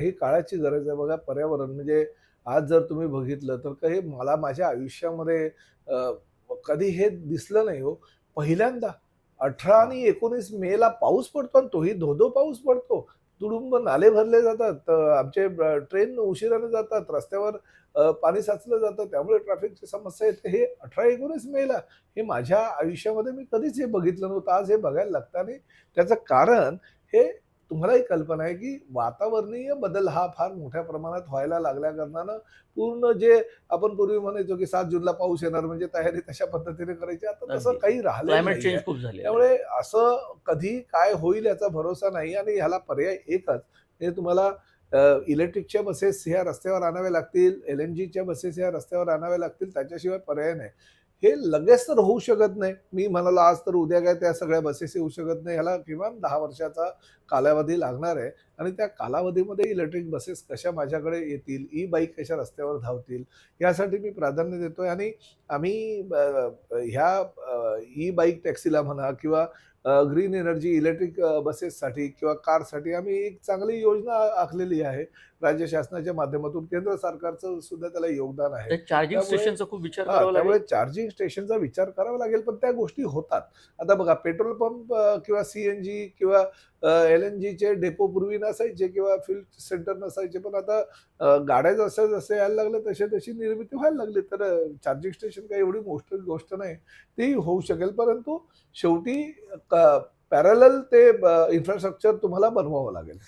ही काळाची गरज आहे बघा पर्यावरण. म्हणजे आज जर तुम्ही बघितलं तर काही मला माझ्या आयुष्यामध्ये कधी हे दिसलं नाही हो. पहिल्यांदा अठरा आणि एकोणीस मे ला पाऊस पडतो आणि तोही धोधो पाऊस पडतो. तुडुंब नाले भरले जातात. आमचे ट्रेन उशिराने जातात. रस्त्यावर पाणी साचलं जातं. त्यामुळे ट्रॅफिकची समस्या येते. हे अठरा एकोणीस मेला हे माझ्या आयुष्यामध्ये मी कधीच हे बघितलं नव्हतं. आज हे बघायला लागतं आणि त्याचं कारण हे तुम्हालाही कल्पना आहे की वातावरणीय बदल हा फार मोठ्या प्रमाणात व्हायला लागल्या कारणानं पूर्ण जे आपण पूर्वी म्हणायचो की सात जूनला पाऊस येणार म्हणजे तयारी तशा पद्धतीने करायची. आता तसं. काही राहिलं क्लायमेट चेंज खूप झाले त्यामुळे असं कधी काय होईल याचा भरोसा नाही आणि ह्याला पर्याय एकच. हे तुम्हाला इलेक्ट्रिकच्या बसेस ह्या रस्त्यावर आणाव्या लागतील एल एन जीच्या बसेस ह्या रस्त्यावर आणाव्या लागतील त्याच्याशिवाय पर्याय नाही. हे लगेच तर होऊ शकत नाही. मी म्हणाला आज तर उद्या काय त्या सगळ्या बसेस येऊ शकत नाही. ह्याला किमान दहा वर्षाचा कालावधी लागणार आहे आणि त्या कालावधीमध्ये इलेक्ट्रिक बसेस कशा माझ्याकडे येतील ई बाईक कशा रस्त्यावर धावतील यासाठी मी प्राधान्य देतोय. आणि आम्ही ह्या ई बाईक टॅक्सीला म्हणा किंवा ग्रीन एनर्जी इलेक्ट्रिक बसेससाठी किंवा कारसाठी आम्ही एक चांगली योजना आखलेली आहे. राज्य शासनाच्या माध्यमातून केंद्र सरकारचं सुद्धा त्याला योगदान आहे. चार्जिंग स्टेशनचा खूप विचार त्यामुळे चार्जिंग स्टेशनचा विचार करावा लागेल पण त्या गोष्टी होतात. आता बघा पेट्रोल पंप किंवा सीएनजी किंवा एल एन जीचे डेपो पूर्वी नसायचे किंवा फील्ड सेंटर नसायचे पण आता गाड्या जसं जसे यायला लागल्या तसे तशी निर्मिती व्हायला लागली. तर चार्जिंग स्टेशन काही एवढी मोस्ट गोष्ट नाही ती होऊ शकेल. परंतु शेवटी पॅरल ते इन्फ्रास्ट्रक्चर तुम्हाला बनवावं लागेल.